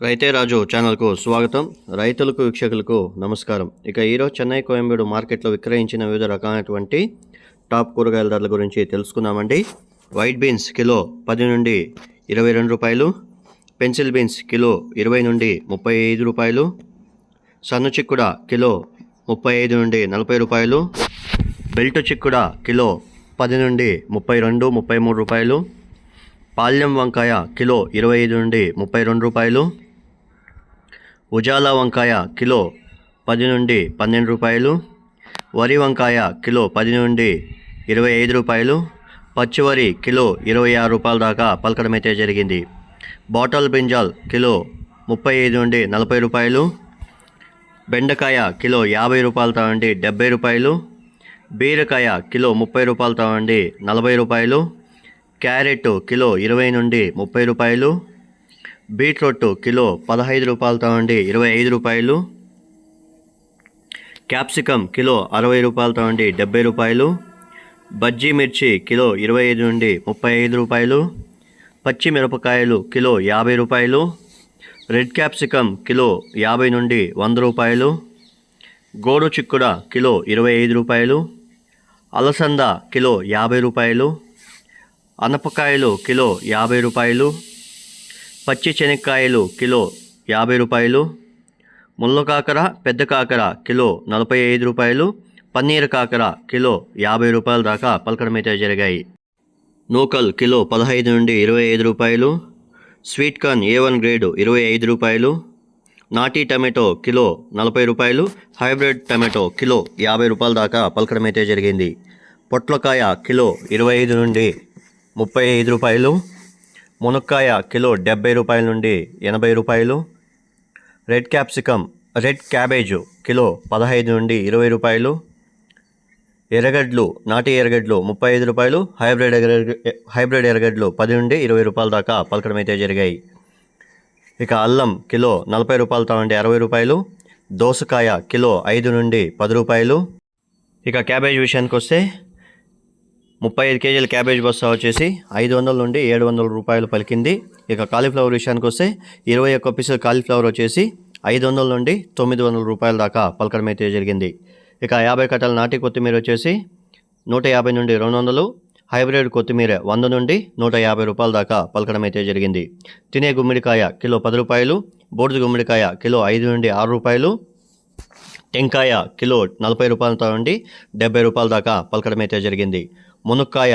రైతే రాజు ఛానల్కు స్వాగతం. రైతులకు వీక్షకులకు నమస్కారం. ఇక ఈరోజు చెన్నై కోయంబేడు మార్కెట్లో విక్రయించిన వివిధ రకాలైనటువంటి టాప్ కూరగాయల ధరల గురించి తెలుసుకుందామండి. వైట్ బీన్స్ కిలో పది నుండి ఇరవై రెండు రూపాయలు పెన్సిల్ బీన్స్ కిలో ఇరవై నుండి ముప్పై ఐదు రూపాయలు సన్ను చిక్కుడ కిలో ముప్పై ఐదు నుండి నలభై రూపాయలు బెల్ట్ చిక్కుడ కిలో పది నుండి ముప్పై రెండు ముప్పై మూడు రూపాయలు పాల్యం వంకాయ కిలో ఇరవై ఐదు నుండి ముప్పై రెండు రూపాయలు ఉజాలా వంకాయ కిలో పది నుండి పన్నెండు రూపాయలు వరి వంకాయ కిలో పది నుండి ఇరవై ఐదు రూపాయలు పచ్చివరి కిలో ఇరవై ఆరు రూపాయల దాకా పలకడం అయితే జరిగింది. బాటల్ బ్రింజాల్ కిలో ముప్పై ఐదు నుండి నలభై రూపాయలు బెండకాయ కిలో యాభై రూపాయలతో నుండి డెబ్బై రూపాయలు బీరకాయ కిలో ముప్పై రూపాయలతో నుండి నలభై రూపాయలు క్యారెట్ కిలో ఇరవై నుండి ముప్పై రూపాయలు బీట్రూట్ కిలో పదహైదు రూపాయలతో అండి ఇరవై ఐదు రూపాయలు. క్యాప్సికమ్ కిలో అరవై రూపాయలతో అండి డెబ్బై రూపాయలు. బజ్జీ మిర్చి కిలో ఇరవై ఐదు నుండి ముప్పై ఐదు రూపాయలు. పచ్చిమిరపకాయలు కిలో యాభై రూపాయలు. రెడ్ క్యాప్సికమ్ కిలో యాభై నుండి వంద రూపాయలు. గోడు చిక్కుడ కిలో ఇరవై ఐదు రూపాయలు. అలసంద కిలో యాభై రూపాయలు. అనపకాయలు కిలో యాభై రూపాయలు. పచ్చి శనక్కాయలు కిలో యాభై రూపాయలు ముళ్ళ కాకర పెద్ద కాకర కిలో నలభై ఐదు రూపాయలు పన్నీర్ కాకర కిలో యాభై రూపాయల దాకా పలకడమైతే జరిగాయి. నూకల్ కిలో పదహైదు నుండి ఇరవై ఐదు రూపాయలు sweet corn A one grade ఇరవై ఐదు రూపాయలు నాటీ టమాటో కిలో నలభై రూపాయలు హైబ్రిడ్ టమాటో కిలో యాభై రూపాయల దాకా పలకడమైతే జరిగింది. పొట్లకాయ కిలో ఇరవై ఐదు నుండి ముప్పై ఐదు రూపాయలు మునక్కాయ కిలో డెబ్బై రూపాయల నుండి ఎనభై రూపాయలు. Red capsicum red cabbage kilo పదహైదు నుండి ఇరవై రూపాయలు. ఎర్రగడ్లు నాటి ఎర్రగడ్లు ముప్పై ఐదు రూపాయలు. హైబ్రిడ్ ఎర్రగడ్లు హైబ్రిడ్ ఎర్రగడ్లు పది నుండి ఇరవై రూపాయల దాకా పలకడం అయితే జరిగాయి. ఇక అల్లం కిలో నలభై రూపాయలతో నుండి అరవై రూపాయలు. దోసకాయ కిలో ఐదు నుండి పది రూపాయలు. ఇక క్యాబేజ్ విషయానికి వస్తే ముప్పై ఐదు కేజీల క్యాబేజ్ బస్తా వచ్చేసి ఐదు వందల నుండి ఏడు వందల రూపాయలు పలికింది. ఇక కాలీఫ్లవర్ విషయానికి వస్తే ఇరవై ఒక్క పీసుల కాలీఫ్లవర్ వచ్చేసి ఐదు వందల నుండి తొమ్మిది వందల రూపాయల దాకా పలకడం అయితే జరిగింది ఇక యాభై కట్టల నాటి కొత్తిమీర వచ్చేసి నూట యాభై నుండి రెండు వందలు హైబ్రిడ్ కొత్తిమీర వంద నుండి నూట యాభై రూపాయల దాకా పలకడం అయితే జరిగింది తినే గుమ్మడికాయ కిలో పది రూపాయలు బూడిద గుమ్మడికాయ కిలో ఐదు నుండి ఆరు రూపాయలు టెంకాయ కిలో నలభై రూపాయలతో నుండి డెబ్బై రూపాయల దాకా పలకడం అయితే జరిగింది మునక్కాయ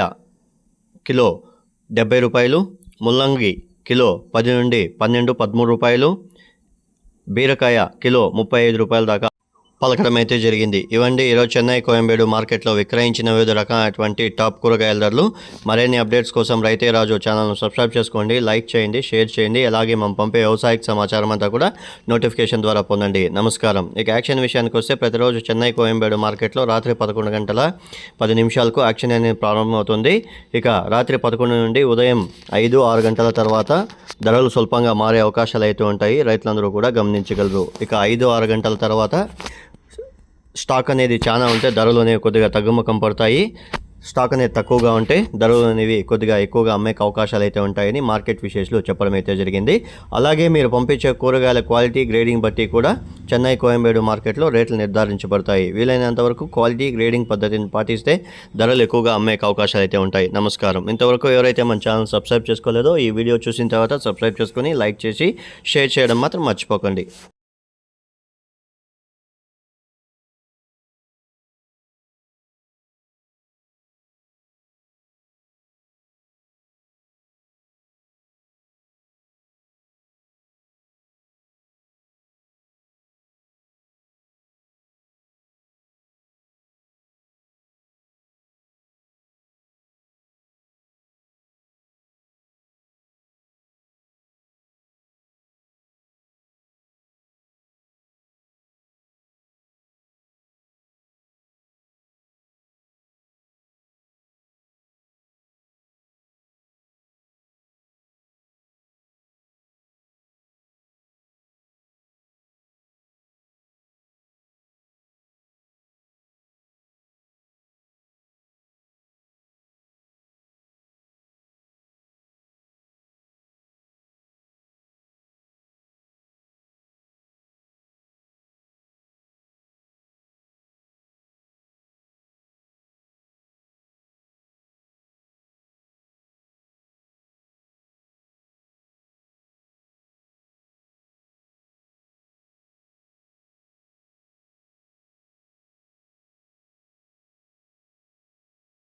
కిలో డెబ్బై రూపాయలు ముల్లంగి కిలో పది నుండి పన్నెండు పదమూడు రూపాయలు బీరకాయ కిలో ముప్పై ఐదు రూపాయల దాకా పలకడం అయితే జరిగింది. ఇవండి ఈరోజు చెన్నై కోయంబేడు మార్కెట్లో విక్రయించిన వివిధ రకాలైనటువంటి టాప్ కూరగాయల ధరలు. మరిన్ని అప్డేట్స్ కోసం రైతే రాజు ఛానల్ను సబ్స్క్రైబ్ చేసుకోండి లైక్ చేయండి షేర్ చేయండి. అలాగే మనం పంపే వ్యవసాయక సమాచారం అంతా కూడా నోటిఫికేషన్ ద్వారా పొందండి. నమస్కారం. ఇక యాక్షన్ విషయానికి వస్తే ప్రతిరోజు చెన్నై కోయంబేడు మార్కెట్లో రాత్రి పదకొండు గంటల పది నిమిషాలకు యాక్షన్ అనేది ప్రారంభమవుతుంది. ఇక రాత్రి పదకొండు నుండి ఉదయం ఐదు ఆరు గంటల తర్వాత ధరలు స్వల్పంగా మారే అవకాశాలు అయితే ఉంటాయి. రైతులందరూ కూడా గమనించగలరు. ఇక ఐదు ఆరు గంటల తర్వాత స్టాక్ అనేది చాలా ఉంటే ధరలు అనేవి కొద్దిగా తగ్గుముఖం పడతాయి. స్టాక్ అనేది తక్కువగా ఉంటే ధరలు అనేవి కొద్దిగా ఎక్కువగా అమ్మే అవకాశాలు అయితే ఉంటాయని మార్కెట్ విశేషాలు చెప్పడం అయితే జరిగింది. అలాగే మీరు పంపించే కూరగాయల క్వాలిటీ గ్రేడింగ్ బట్టి కూడా చెన్నై కోయంబేడు మార్కెట్లో రేట్లు నిర్ధారించబడతాయి. వీలైనంత వరకు క్వాలిటీ గ్రేడింగ్ పద్ధతిని పాటిస్తే ధరలు ఎక్కువగా అమ్మే అవకాశాలు అయితే ఉంటాయి. నమస్కారం. ఇంతవరకు ఎవరైతే మన ఛానల్ సబ్స్క్రైబ్ చేసుకోలేదో ఈ వీడియో చూసిన తర్వాత సబ్స్క్రైబ్ చేసుకొని లైక్ చేసి షేర్ చేయడం మాత్రం మర్చిపోకండి.